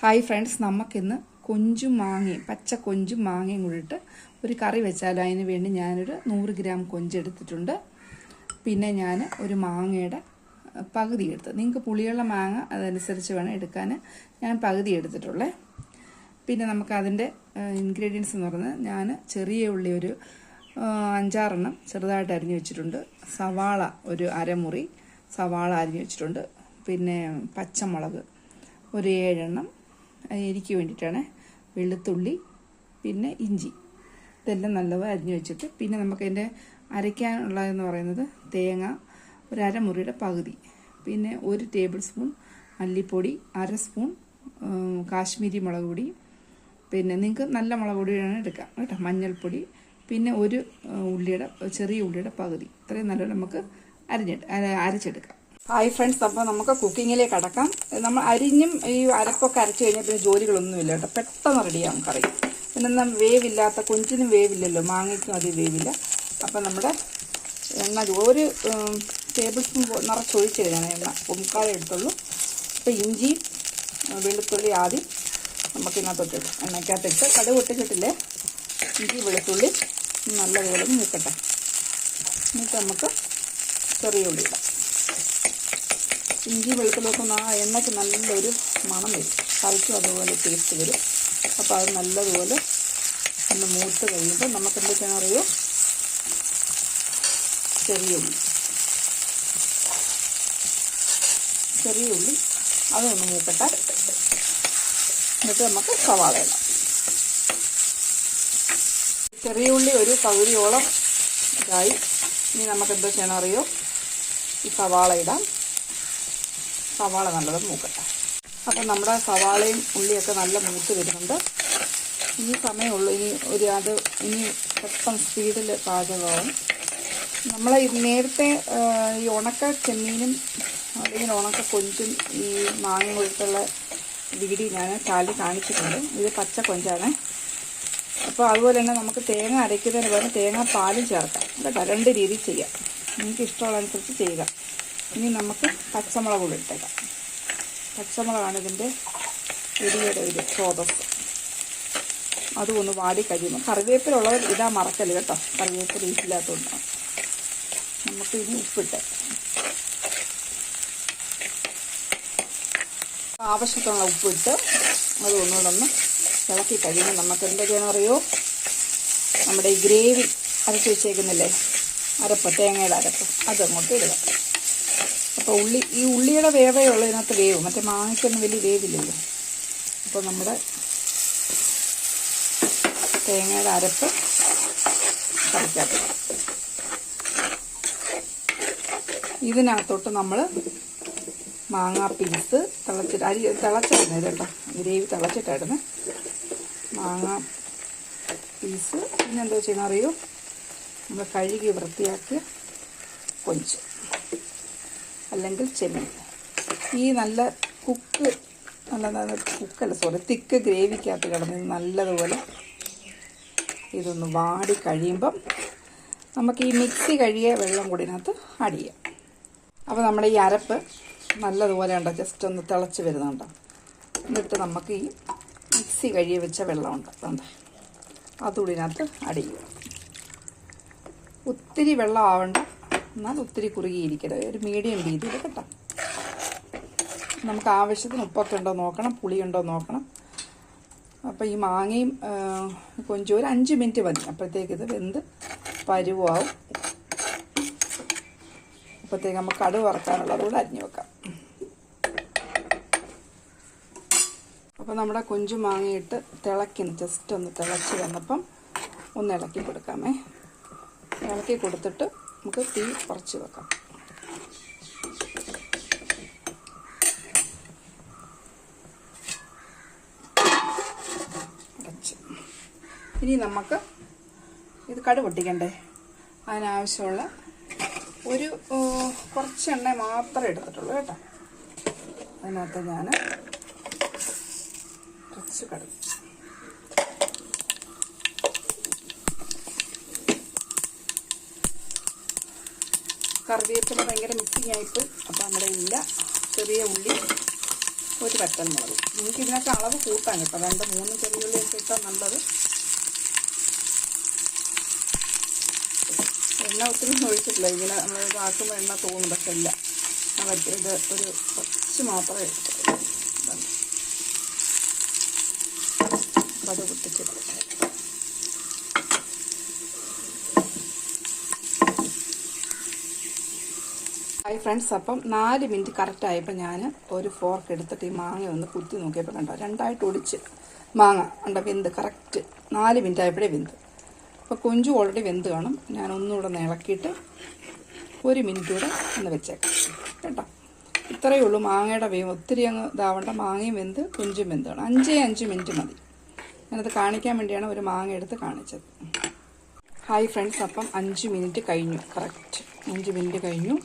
Hi friends നമുക്കിന്ന് കൊഞ്ചും മാങ്ങയും പച്ച കൊഞ്ചും മാങ്ങയും കൂടിയിട്ട് ഒരു കറി വെച്ചാലോ? അതിന് വേണ്ടി ഞാനൊരു നൂറ് ഗ്രാം കൊഞ്ച് എടുത്തിട്ടുണ്ട്. പിന്നെ ഞാൻ ഒരു മാങ്ങയുടെ പകുതി എടുത്ത്. നിങ്ങൾക്ക് പുളിയുള്ള മാങ്ങ അതനുസരിച്ച് വേണം എടുക്കാൻ. ഞാൻ പകുതി എടുത്തിട്ടുള്ളേ. പിന്നെ നമുക്ക് അതിന്റെ ഇൻഗ്രീഡിയൻസ് എന്ന് പറയുന്നത് ഞാൻ ചെറിയ ഉള്ളി ഒരു അഞ്ചാറെണ്ണം ചെറുതായിട്ട് അരിഞ്ഞു വെച്ചിട്ടുണ്ട്. സവാള ഒരു അരമുറി സവാള അരിഞ്ഞു വെച്ചിട്ടുണ്ട്. പിന്നെ പച്ചമുളക് ഒരു ഏഴെണ്ണം എനിക്ക് വേണ്ടിയിട്ടാണ് വെളുത്തുള്ളി പിന്നെ ഇഞ്ചി. ഇതെല്ലാം നല്ലപോലെ അരിഞ്ഞു വെച്ചിട്ട് പിന്നെ നമുക്കതിന്റെ അരയ്ക്കാനുള്ളതെന്ന് പറയുന്നത് തേങ്ങ ഒരു അരമുറിയുടെ പകുതി. പിന്നെ ഒരു ടേബിൾ സ്പൂൺ മല്ലിപ്പൊടി അര സ്പൂൺ കാശ്മീരി മുളക് പൊടി. പിന്നെ നിങ്ങൾക്ക് നല്ല മുളക് പൊടിയാണ് എടുക്കാം കേട്ടോ മഞ്ഞൾപ്പൊടി. പിന്നെ ഒരു ഉള്ളിയുടെ ചെറിയ ഉള്ളിയുടെ പകുതി. ഇത്രയും നല്ല നമുക്ക് അരിഞ്ഞെടുക്കാം അരച്ചെടുക്കാം. ഹായ് ഫ്രണ്ട്സ് അപ്പോൾ നമുക്ക് കുക്കിങ്ങിലേക്ക് അടക്കാം നമ്മൾ അരിഞ്ഞും ഈ അരപ്പൊക്കെ അരച്ചു കഴിഞ്ഞാൽ പിന്നെ ജോലികളൊന്നുമില്ല കേട്ടോ. പെട്ടെന്ന് റെഡിയാവും കറി. പിന്നെ വേവില്ലാത്ത കൊഞ്ചിനും വേവില്ലല്ലോ മാങ്ങയ്ക്കും അത് വേവില്ല. അപ്പം നമ്മുടെ എണ്ണ ഒരു ടേബിൾ സ്പൂൺ നിറച്ചൊഴിച്ച് കഴിഞ്ഞാൽ എണ്ണ. മുക്കാലേ എടുത്തുള്ളൂ. അപ്പോൾ ഇഞ്ചി വെളുത്തുള്ളി ആദ്യം നമുക്ക് ഇതിനകത്തോട്ട് എണ്ണയ്ക്കകത്തിട്ട് കടുക് പൊട്ടിച്ചിട്ടില്ലേ? ഇഞ്ചി വെളുത്തുള്ളി നല്ലതുപോലെ മൂക്കട്ടെ. എന്നിട്ട് നമുക്ക് ചെറിയ ഉള്ളി ഇടാം. ഇഞ്ചി വെളുത്തുള്ളിയൊക്കെ ആ എണ്ണയ്ക്ക് നല്ലൊരു മണം വരും. കറിക്കും അതുപോലെ ടേസ്റ്റ് വരും. അപ്പോൾ അത് നല്ലതുപോലെ ഒന്ന് മൂത്ത് കഴിയുമ്പോൾ നമുക്ക് എന്തൊക്കെയാണ് അറിയോ? ചെറിയ ഉള്ളി. ചെറിയ ഉള്ളി. അതൊന്ന് മൂക്കട്ടെ. എന്നിട്ട് നമുക്ക് സവാള ചെറിയ ഉള്ളി ഒരു പകുതിയോളം ഇതായി. ഇനി നമുക്ക് എന്താ ചെയ്യണം അറിയോ? ഈ സവാള ഇടാം. സവാള നല്ലത് മൂക്കട്ടെ. അപ്പം നമ്മുടെ സവാളയും ഉള്ളിയൊക്കെ നല്ല മൂത്ത് വരുന്നുണ്ട്. ഈ സമയമുള്ളൂ. ഇനി ഒരു അത് ഇനി പെട്ടെന്ന് സ്പീഡിൽ പാചകമാവും. നമ്മൾ നേരത്തെ ഈ ഉണക്ക ചെമ്മീനും അല്ലെങ്കിൽ ഉണക്ക കൊഞ്ചും ഈ മാങ്ങ കൊടുത്തുള്ള വീഡിയോ ഞാൻ ചാലി കാണിച്ചിട്ടുണ്ട്. ഇത് പച്ച കൊഞ്ചാണ്. അപ്പോൾ അതുപോലെ തന്നെ നമുക്ക് തേങ്ങ അരയ്ക്കുന്നതിന് പകരം തേങ്ങ പാലും ചേർക്കാം. കേട്ടോ രണ്ട് രീതിയിൽ ചെയ്യാം. നിങ്ങൾക്ക് ഇഷ്ടമുള്ള അനുസരിച്ച് ചെയ്യുക. ഇനി നമുക്ക് പച്ചമുളക് കൂടി ഇട്ടേക്കാം. പച്ചമുളകാണ് ഇതിന്റെ എരിയുടെ ഒരു സ്രോതസ് അതും ഒന്ന് വാടി കഴിയുമ്പോൾ കറിവേപ്പിലുള്ളവർ ഇതാ മറക്കൽ കേട്ടോ. കറിവേപ്പില ഇല്ലാത്തതുകൊണ്ടാണ് നമുക്ക് ഇനി ഉപ്പിട്ട്. ആവശ്യത്തിനുള്ള ഉപ്പിട്ട് അത് ഒന്നുകൂടെ ഒന്ന് ഇളക്കി കഴിയുമ്പോൾ നമുക്ക് എന്താ ചെയ്യണം അറിയോ നമ്മുടെ ഈ ഗ്രേവി അരച്ച് വെച്ചേക്കുന്നില്ലേ? അരപ്പ് തേങ്ങയുടെ അരപ്പ്. അതങ്ങോട്ട് ഇടുക. അപ്പോൾ ഉള്ളി ഈ ഉള്ളിയുടെ വേവേ ഉള്ളൂ ഇതിനകത്ത് വേവ്. മറ്റേ മാങ്ങയ്ക്കൊന്നും വലിയ വേവില്ലല്ലോ. അപ്പോൾ നമ്മുടെ തേങ്ങയുടെ അരപ്പ് കറിക്കകത്ത് ഇതിനകത്തോട്ട് നമ്മൾ മാങ്ങാ പീസ് തിളച്ചിട്ട് അരി തിളച്ചിടുന്നത് കേട്ടോ. ഗ്രേവി തിളച്ചിട്ടായിരുന്നു മാങ്ങ പീസ് പിന്നെ എന്താ ചെയ്യുന്ന അറിയോ? നമ്മൾ കഴുകി വൃത്തിയാക്കി കൊഞ്ച്. അല്ലെങ്കിൽ ചെമ്മീൻ. ഈ നല്ല കുക്ക് നല്ല കുക്കല്ല സോറി തിക്ക് ഗ്രേവിക്കകത്ത് കിടന്ന് നല്ലതുപോലെ ഇതൊന്ന് വാടി കഴിയുമ്പം നമുക്ക് ഈ മിക്സി കഴുകിയ വെള്ളം കൂടി ഇതിനകത്ത് ആഡ് ചെയ്യാം. അപ്പോൾ നമ്മുടെ ഈ അരപ്പ് നല്ലതുപോലെ ഉണ്ടോ ജസ്റ്റ് ഒന്ന് തിളച്ച് വരുന്നുണ്ടോ. എന്നിട്ട് നമുക്ക് ഈ മിക്സി കഴുകി വെച്ച വെള്ളമുണ്ട്. അതുകൂടിനകത്ത് അതുകൂടി ആഡ് ഒത്തിരി വെള്ളം ആവണ്ട. എന്നാൽ ഒത്തിരി കുറുകിയിരിക്കരുത്. ഒരു മീഡിയം രീതിയിൽ കേട്ടോ. നമുക്ക് ആവശ്യത്തിന് ഉപ്പൊക്കെ ഉണ്ടോ നോക്കണം പുളിയുണ്ടോ നോക്കണം. അപ്പോൾ ഈ മാങ്ങയും കൊഞ്ചും ഒരു അഞ്ച് മിനിറ്റ് മതി. അപ്പോഴത്തേക്ക് ഇത് വെന്ത് പരുവാവും. അപ്പോഴത്തേക്ക് നമുക്ക് കടുവ് വറക്കാനുള്ളത് കൂടെ അരിഞ്ഞു വെക്കാം. അപ്പോൾ നമ്മുടെ കൊഞ്ചു മാങ്ങയിട്ട് തിളക്കുന്നു ജസ്റ്റ് ഒന്ന് തിളച്ച് വന്നപ്പം ഒന്ന് ഇളക്കി കൊടുക്കാമേ. ഇളക്കി കൊടുത്തിട്ട് നമുക്ക് തീ കുറച്ച് വെക്കാം. കുറച്ച്. ഇനി നമുക്ക് ഇത് കടു പൊട്ടിക്കണ്ടേ? അതിനാവശ്യമുള്ള ഒരു കുറച്ച് എണ്ണ മാത്രമേ എടുത്തിട്ടുള്ളൂ കേട്ടോ. അതിനകത്ത് ഞാൻ കുറച്ച് കടുക് കറിവേപ്പില ഭയങ്കര മിക്സിങ് ആയിപ്പോയി അപ്പോൾ നമ്മുടെ ഇല്ല ചെറിയ ഉള്ളി ഒരു പച്ചമുളക് നിങ്ങൾക്ക് ഇതിനൊക്കെ അളവ് കൂട്ടാൻ കേട്ടോ. രണ്ട് മൂന്ന് ചെറിയ ഉള്ളിയൊക്കെ ഇട്ടാൽ നല്ലത്. എണ്ണ ഒത്തിരി ഒഴിച്ചിട്ടില്ല. ഇങ്ങനെ നമ്മൾ ഇതാക്കുമ്പോൾ എണ്ണ തോന്നും പക്ഷെ ഇല്ല. ഇത് ഒരു കുറച്ച് മാത്രമേ എടുത്തിട്ടുള്ളൂ ഇതാണ്. കടു പൊട്ടിച്ചിട്ട് ഹായ് ഫ്രണ്ട്സ് അപ്പം നാല് മിനിറ്റ് കറക്റ്റ് ആയപ്പോൾ ഞാൻ ഒരു ഫോർക്ക് എടുത്തിട്ട് ഈ മാങ്ങ ഒന്ന് കുത്തി നോക്കിയപ്പോൾ കണ്ടോ? രണ്ടായിട്ട് ഒടിച്ച് മാങ്ങ. ഉണ്ട വെന്ത് കറക്റ്റ് നാല് മിനിറ്റ് ആയപ്പോഴേ വെന്ത്. അപ്പോൾ കൊഞ്ചു ഓൾറെഡി വെന്ത് കാണും. ഞാൻ ഒന്നുകൂടെ ഒന്ന് ഇളക്കിയിട്ട് ഒരു മിനിറ്റ് കൂടെ ഒന്ന് വെച്ചേക്കാം. കേട്ടോ? ഇത്രയേ ഉള്ളൂ. മാങ്ങയുടെ വേവ് ഒത്തിരി അങ്ങ് ഇതാവണ്ട. മാങ്ങയും വെന്ത് കൊഞ്ചും വെന്ത് കാണും. അഞ്ചേ അഞ്ച് മിനിറ്റ് മതി. ഞാനത് കാണിക്കാൻ വേണ്ടിയാണ് ഒരു മാങ്ങ എടുത്ത് കാണിച്ചത്. ഹായ് ഫ്രണ്ട്സ് അപ്പം അഞ്ച് മിനിറ്റ് കഴിഞ്ഞു. കറക്റ്റ് അഞ്ച് മിനിറ്റ് കഴിഞ്ഞു.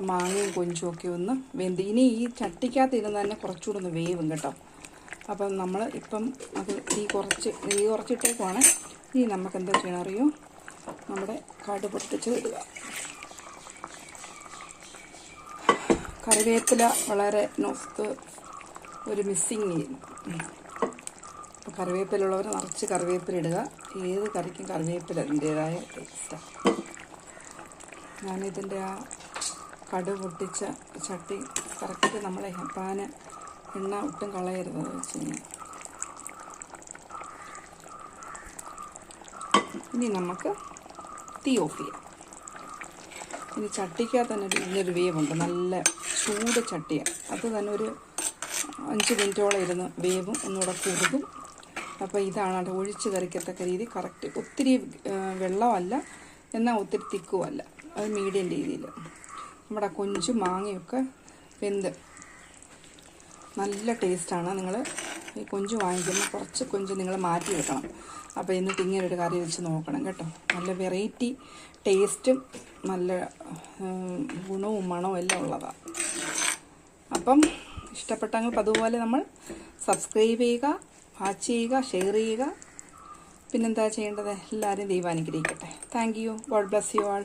മാങ്ങയും കൊഞ്ചും ഒക്കെ ഒന്ന് വെന്ത്. ഇനി ഈ ചട്ടിക്കകത്ത് ഇരുന്ന് തന്നെ കുറച്ചുകൂടെ ഒന്ന് വേവും കേട്ടോ. അപ്പം നമ്മൾ ഇപ്പം അത് തീ കുറച്ച് തീ കുറച്ചിട്ടേക്കുവാണ്. ഇനി നമുക്ക് എന്താ ചെയ്യണം അറിയോ? നമ്മുടെ കട് പൊട്ടിച്ച് ഇടുക. കറിവേപ്പില വളരെ നോസ്ത് ഒരു മിസ്സിങ്. കറിവേപ്പില ഉള്ളവർ നിറച്ച് കറിവേപ്പില ഇടുക. ഏത് കറിക്കും കറിവേപ്പില അതിന്റേതായ ടേസ്റ്റാണ് ഞാനിതിന്റെ ആ കടു പൊട്ടിച്ച ചട്ടി കറക്റ്റ് നമ്മളെ പാന് എണ്ണ ഒട്ടും കളയരുത് അത് വെച്ച് കഴിഞ്ഞാൽ ഇനി നമുക്ക് തീ ഓഫ് ചെയ്യാം. ഇനി ചട്ടിക്കകത്ത് തന്നെ ഒരു ഇന്നൊരു വേവുണ്ട്. നല്ല ചൂട് ചട്ടിയാണ് അത് തന്നെ ഒരു അഞ്ച് മിനിറ്റോളം ഇരുന്ന് വേവും ഒന്നുകൂടെ കുറുകും. അപ്പോൾ ഇതാണ് ഒഴിച്ച് കറിക്കത്തക്ക രീതി. കറക്റ്റ് ഒത്തിരി വെള്ളമല്ല. എന്നാൽ ഒത്തിരി തിക്കുമല്ല. അത് മീഡിയം രീതിയിൽ നമ്മുടെ കൊഞ്ചും മാങ്ങയൊക്കെ വെന്ത്. നല്ല ടേസ്റ്റാണ്. നിങ്ങൾ ഈ കൊഞ്ച് വാങ്ങിക്കുമ്പോൾ കുറച്ച് കൊഞ്ച് നിങ്ങൾ മാറ്റി വെക്കണം അപ്പോൾ എന്നിട്ട് ഇങ്ങനെ ഒരു കറി വെച്ച് നോക്കണം കേട്ടോ. നല്ല വെറൈറ്റി ടേസ്റ്റും നല്ല ഗുണവും മണവും എല്ലാം ഉള്ളതാണ് അപ്പം ഇഷ്ടപ്പെട്ടെങ്കിൽ അതുപോലെ നമ്മൾ സബ്സ്ക്രൈബ് ചെയ്യുക വാച്ച് ചെയ്യുക ഷെയർ ചെയ്യുക. പിന്നെന്താ ചെയ്യേണ്ടത്? എല്ലാവരും ദൈവം അനുഗ്രഹിക്കട്ടെ thank you. God bless you all.